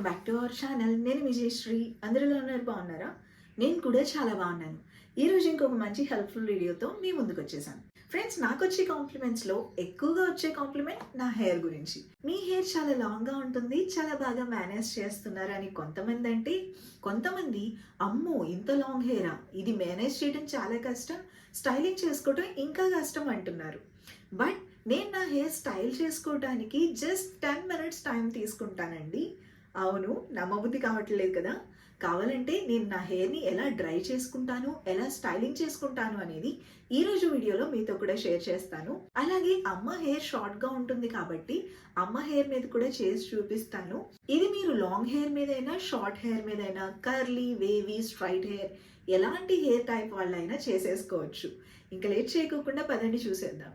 Welcome back to our channel. నేను విజయశ్రీ. అందరిలో ఉన్నారు బాగున్నారా? నేను కూడా చాలా బాగున్నాను. ఈ రోజు ఇంకొక మంచి హెల్ప్ఫుల్ వీడియోతో మీ ముందుకు వచ్చేసాను. ఫ్రెండ్స్ నాకు వచ్చే కాంప్లిమెంట్స్లో ఎక్కువగా వచ్చే కాంప్లిమెంట్ నా హెయిర్ గురించి. మీ హెయిర్ చాలా లాంగ్గా ఉంటుంది చాలా బాగా మేనేజ్ చేస్తున్నారు అని కొంతమంది అంటే కొంతమంది అమ్మో ఇంత లాంగ్ హెయిరా ఇది మేనేజ్ చేయడం చాలా కష్టం స్టైలింగ్ చేసుకోవడం ఇంకా కష్టం అంటున్నారు. బట్ నేను నా హెయిర్ స్టైల్ చేసుకోవడానికి జస్ట్ టెన్ మినిట్స్ టైం తీసుకుంటానండి. అవును నమ్మబుద్ధి కావట్లేదు కదా. కావాలంటే నేను నా హెయిర్ని ఎలా డ్రై చేసుకుంటాను ఎలా స్టైలింగ్ చేసుకుంటాను అనేది ఈ రోజు వీడియోలో మీతో కూడా షేర్ చేస్తాను. అలాగే అమ్మ హెయిర్ షార్ట్గా ఉంటుంది కాబట్టి అమ్మ హెయిర్ మీద కూడా చేసి చూపిస్తాను. ఇది మీరు లాంగ్ హెయిర్ మీదైనా షార్ట్ హెయిర్ మీదైనా కర్లీ వేవీ స్ట్రైట్ హెయిర్ ఎలాంటి హెయిర్ టైప్ వాళ్ళైనా చేసేసుకోవచ్చు. ఇంకా లేట్ చేయకోకుండా పదండి చూసేద్దాం.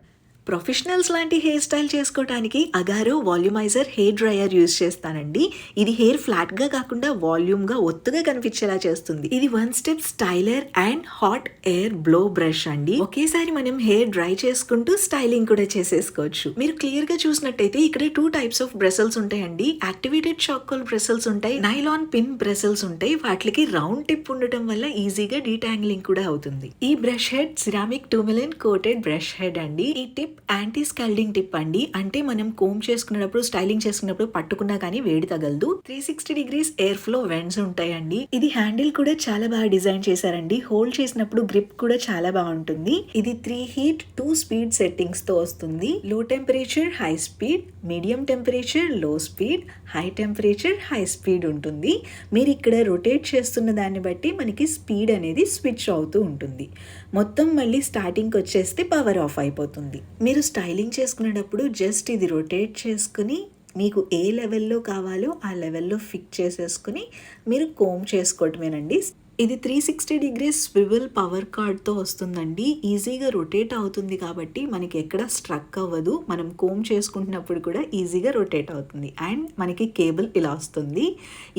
ప్రొఫెషనల్స్ లాంటి హెయిర్ స్టైల్ చేసుకోవడానికి Agaro volumizer hair dryer use చేస్తానండి. ఇది హెయిర్ ఫ్లాట్గా కాకుండా వాల్యూమ్గా ఒత్తుగా కనిపించేలా చేస్తుంది. ఇది one step styler and hot air blow brush అండి. ఒకేసారి మనం హెయిర్ డ్రై చేసుకుంటూ స్టైలింగ్ కూడా చేసేసుకోవచ్చు. మీరు క్లియర్గా చూసినట్టయితే ఇక్కడ టూ టైప్స్ ఆఫ్ బ్రెసల్స్ ఉంటాయండి. యాక్టివేటెడ్ చాకోల్ బ్రెసల్స్ ఉంటాయి నైలాన్ పిన్ బ్రెసల్స్ ఉంటాయి. వాటికి రౌండ్ టిప్ ఉండటం వల్ల ఈజీగా డీటాంగ్లింగ్ కూడా అవుతుంది. ఈ brush head ceramic tourmaline coated brush head అండి. ఈ టిప్ యాంటీ స్కాల్డింగ్ టిప్ అండి. అంటే మనం కోమ్ చేసుకున్నప్పుడు స్టైలింగ్ చేసుకున్నప్పుడు పట్టుకున్నా కానీ వేడి తగలదు. Three sixty degrees air flow vents ఉంటాయండి. ఇది హ్యాండిల్ కూడా చాలా బాగా డిజైన్ చేశారండి. హోల్డ్ చేసినప్పుడు గ్రిప్ కూడా చాలా బాగుంటుంది. ఇది త్రీ హీట్ టూ స్పీడ్ సెట్టింగ్స్తో వస్తుంది. Low temperature high speed medium టెంపరేచర్లో speed high temperature high speed ఉంటుంది. మీరు ఇక్కడ రొటేట్ చేస్తున్న దాన్ని బట్టి మనకి స్పీడ్ అనేది స్విచ్ అవుతూ ఉంటుంది. మొత్తం మళ్ళీ స్టార్టింగ్కి వచ్చేస్తే పవర్ ఆఫ్ అయిపోతుంది. మీరు స్టైలింగ్ చేసుకునేటప్పుడు జస్ట్ ఇది రొటేట్ చేసుకుని మీకు ఏ లెవెల్లో కావాలో ఆ లెవెల్లో ఫిక్స్ చేసేసుకుని మీరు కోమ్ చేసుకోవటమేనండి. ఇది three sixty degrees swivel power కార్డ్తో వస్తుందండి. ఈజీగా రొటేట్ అవుతుంది కాబట్టి మనకి ఎక్కడ స్ట్రక్ అవ్వదు. మనం కోమ్ చేసుకుంటున్నప్పుడు కూడా ఈజీగా రొటేట్ అవుతుంది. అండ్ మనకి కేబుల్ ఇలా వస్తుంది.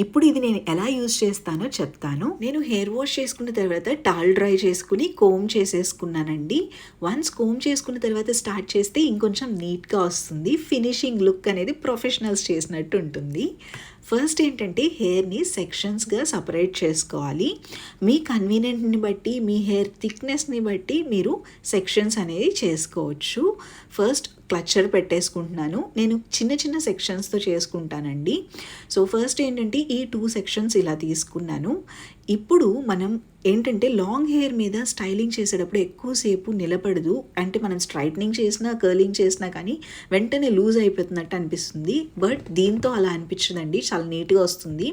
ఇప్పుడు ఇది నేను ఎలా యూజ్ చేస్తానో చెప్తాను. నేను హెయిర్ వాష్ చేసుకున్న తర్వాత టాల్ డ్రై చేసుకుని కోమ్ చేసేసుకున్నానండి. వన్స్ కోమ్ చేసుకున్న తర్వాత స్టార్ట్ చేస్తే ఇంకొంచెం నీట్గా వస్తుంది. ఫినిషింగ్ లుక్ అనేది ప్రొఫెషనల్స్ చేసినట్టు ఉంటుంది. ఫస్ట్ ఏంటంటే హెయిర్ని సెక్షన్స్గా సపరేట్ చేసుకోవాలి. మీ కన్వీనియంట్ని బట్టి మీ హెయిర్ థిక్నెస్ని బట్టి మీరు సెక్షన్స్ అనేది చేసుకోవచ్చు. ఫస్ట్ క్లచ్చర్ పెట్టేసుకుంటున్నాను. నేను చిన్న చిన్న సెక్షన్స్తో చేసుకుంటానండి. సో ఫస్ట్ ఏంటంటే ఈ టూ సెక్షన్స్ ఇలా తీసుకున్నాను. ఇప్పుడు మనం ఏంటంటే లాంగ్ హెయిర్ మీద స్టైలింగ్ చేసేటప్పుడు ఎక్కువసేపు నిలబడదు. అంటే మనం స్ట్రైట్నింగ్ చేసినా కర్లింగ్ చేసినా కానీ వెంటనే లూజ్ అయిపోతున్నట్టు అనిపిస్తుంది. బట్ దీంతో అలా అనిపించదండి. చాలా నీట్గా వస్తుంది.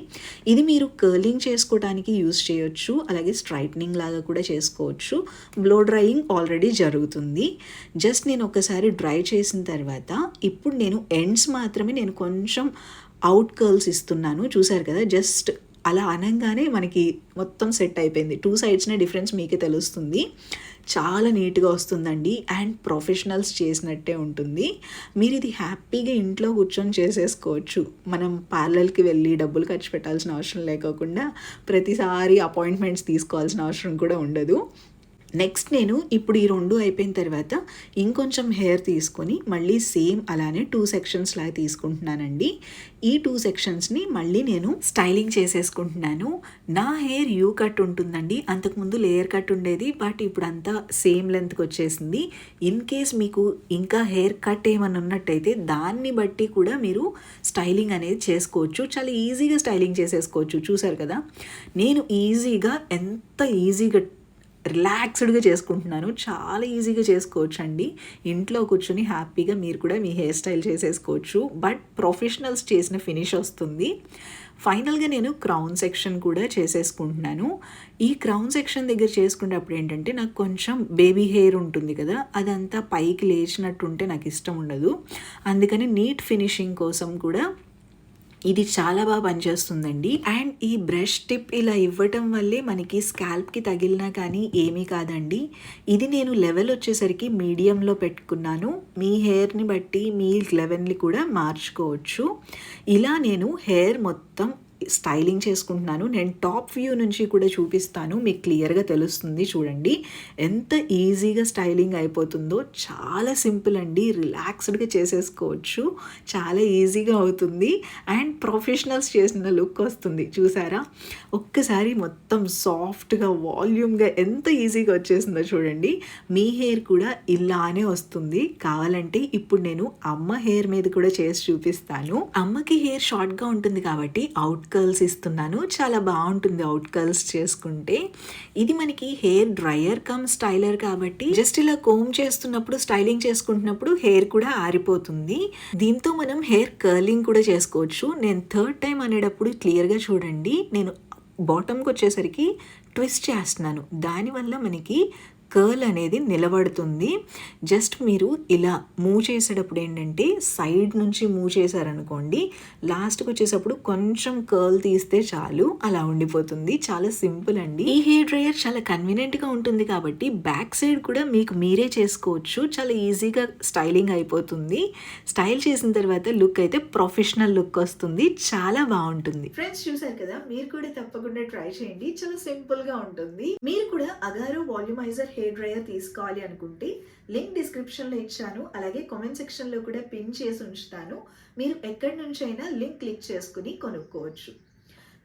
ఇది మీరు కర్లింగ్ చేసుకోవడానికి యూస్ చేయొచ్చు. అలాగే స్ట్రైట్నింగ్ లాగా కూడా చేసుకోవచ్చు. బ్లో డ్రైయింగ్ ఆల్రెడీ జరుగుతుంది. జస్ట్ నేను ఒకసారి డ్రై చేసిన తర్వాత ఇప్పుడు నేను ఎండ్స్ మాత్రమే నేను కొంచెం అవుట్ కర్ల్స్ ఇస్తున్నాను. చూసారు కదా? జస్ట్ అలా అనగానే మనకి మొత్తం సెట్ అయిపోయింది. టూ సైడ్స్నే డిఫరెన్స్ మీకే తెలుస్తుంది. చాలా నీట్గా వస్తుందండి. అండ్ ప్రొఫెషనల్స్ చేసినట్టే ఉంటుంది. మీరు ఇది హ్యాపీగా ఇంట్లో కూర్చొని చేసేసుకోవచ్చు. మనం పార్లర్కి వెళ్ళి డబ్బులు ఖర్చు పెట్టాల్సిన అవసరం లేకోకుండా ప్రతిసారి అపాయింట్మెంట్స్ తీసుకోవాల్సిన అవసరం కూడా ఉండదు. నెక్స్ట్ నేను ఇప్పుడు ఈ రెండు అయిపోయిన తర్వాత ఇంకొంచెం హెయిర్ తీసుకొని మళ్ళీ సేమ్ అలానే టూ సెక్షన్స్ లాగా తీసుకుంటున్నానండి. ఈ టూ సెక్షన్స్ని మళ్ళీ నేను స్టైలింగ్ చేసేసుకుంటున్నాను. నా హెయిర్ యూ కట్ ఉంటుందండి. అంతకుముందు లేయర్ కట్ ఉండేది బట్ ఇప్పుడు అంతా సేమ్ లెంత్కి వచ్చేసింది. ఇన్ కేస్ మీకు ఇంకా హెయిర్ కట్ ఏమన్నా ఉన్నట్టయితే దాన్ని బట్టి కూడా మీరు స్టైలింగ్ అనేది చేసుకోవచ్చు. చాలా ఈజీగా స్టైలింగ్ చేసేసుకోవచ్చు. చూసారు కదా? నేను ఈజీగా ఎంత ఈజీగా రిలాక్స్డ్గా చేసుకుంటున్నాను. చాలా ఈజీగా చేసుకోవచ్చు అండి ఇంట్లో కూర్చొని హ్యాపీగా మీరు కూడా మీ హెయిర్ స్టైల్ చేసేసుకోవచ్చు. బట్ ప్రొఫెషనల్స్ చేసిన ఫినిష్ వస్తుంది. ఫైనల్గా నేను క్రౌన్ సెక్షన్ కూడా చేసేసుకుంటున్నాను. ఈ క్రౌన్ సెక్షన్ దగ్గర చేసుకునేటప్పుడు ఏంటంటే నాకు కొంచెం బేబీ హెయిర్ ఉంటుంది కదా అదంతా పైకి లేచినట్టు ఉంటే నాకు ఇష్టం ఉండదు. అందుకని నీట్ ఫినిషింగ్ కోసం కూడా ఇది చాలా బాగా పనిచేస్తుందండి. అండ్ ఈ బ్రష్ టిప్ ఇలా ఇవ్వటం వల్లే మనకి స్కాల్ప్కి తగిలినా కానీ ఏమీ కాదండి. ఇది నేను లెవెల్ వచ్చేసరికి మీడియంలో పెట్టుకున్నాను. మీ హెయిర్ని బట్టి మీ లెవెల్ని కూడా మార్చుకోవచ్చు. ఇలా నేను హెయిర్ మొత్తం స్టైలింగ్ చేసుకుంటున్నాను. నేను టాప్ వ్యూ నుంచి కూడా చూపిస్తాను. మీకు క్లియర్గా తెలుస్తుంది చూడండి. ఎంత ఈజీగా స్టైలింగ్ అయిపోతుందో చాలా సింపుల్ అండి. రిలాక్స్డ్గా చేసేసుకోవచ్చు. చాలా ఈజీగా అవుతుంది. అండ్ ప్రొఫెషనల్స్ చేసిన లుక్ వస్తుంది. చూసారా? ఒక్కసారి మొత్తం సాఫ్ట్గా వాల్యూమ్గా ఎంత ఈజీగా వచ్చేసిందో చూడండి. మీ హెయిర్ కూడా ఇలానే వస్తుంది. కావాలంటే ఇప్పుడు నేను అమ్మ హెయిర్ మీద కూడా చేసి చూపిస్తాను. అమ్మకి హెయిర్ షార్ట్గా ఉంటుంది కాబట్టి అవుట్ కర్ల్స్ ఇస్తున్నాను. చాలా బాగుంటుంది అవుట్ కర్ల్స్ చేసుకుంటే. ఇది మనకి హెయిర్ డ్రయర్ కమ్ స్టైలర్ కాబట్టి జస్ట్ ఇలా కోమ్ చేస్తున్నప్పుడు స్టైలింగ్ చేసుకుంటున్నప్పుడు హెయిర్ కూడా ఆరిపోతుంది. దీంతో మనం హెయిర్ కర్లింగ్ కూడా చేసుకోవచ్చు. నేను థర్డ్ టైం అనేటప్పుడు క్లియర్గా చూడండి. నేను బాటమ్కి వచ్చేసరికి ట్విస్ట్ చేస్తున్నాను. దానివల్ల మనకి కర్ల్ అనేది నిలబడుతుంది. జస్ట్ మీరు ఇలా మూవ్ చేసేటప్పుడు ఏంటంటే సైడ్ నుంచి మూవ్ చేశారనుకోండి లాస్ట్కి వచ్చేటప్పుడు కొంచెం కర్ల్ తీస్తే చాలు అలా ఉండిపోతుంది. చాలా సింపుల్ అండి. ఈ హెయిర్ డ్రయర్ చాలా కన్వీనియంట్గా ఉంటుంది కాబట్టి బ్యాక్ సైడ్ కూడా మీకు మీరే చేసుకోవచ్చు. చాలా ఈజీగా స్టైలింగ్ అయిపోతుంది. స్టైల్ చేసిన తర్వాత లుక్ అయితే ప్రొఫెషనల్ లుక్ వస్తుంది. చాలా బాగుంటుంది. ఫ్రెండ్స్ చూసారు కదా మీరు కూడా తప్పకుండా ట్రై చేయండి. చాలా సింపుల్గా ఉంటుంది. మీరు కూడా Agaro volumizer hair hair dryer తీసుకోవాలి అనుకుంటే లింక్ డిస్క్రిప్షన్లో ఇచ్చాను. అలాగే కామెంట్ సెక్షన్లో కూడా పిన్ చేసి ఉంచుతాను. మీరు ఎక్కడి నుంచైనా లింక్ క్లిక్ చేసుకుని కొనుక్కోవచ్చు.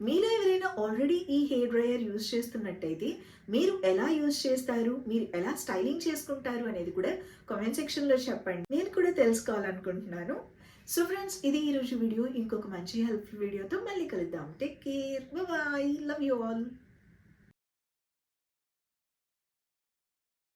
మీలో ఎవరైనా ఆల్రెడీ ఈ హెయిర్ డ్రైయర్ యూజ్ చేస్తున్నట్టయితే మీరు ఎలా యూజ్ చేస్తారు? మీరు ఎలా స్టైలింగ్ చేసుకుంటారు అనేది కూడా కామెంట్ సెక్షన్లో చెప్పండి. నేను కూడా తెలుసుకోవాలనుకుంటున్నాను. సో ఫ్రెండ్స్ ఇది ఈరోజు వీడియో ఇంకొక మంచి హెల్ప్ఫుల్ వీడియోతో మళ్ళీ కలుద్దాం. Take care bye love you all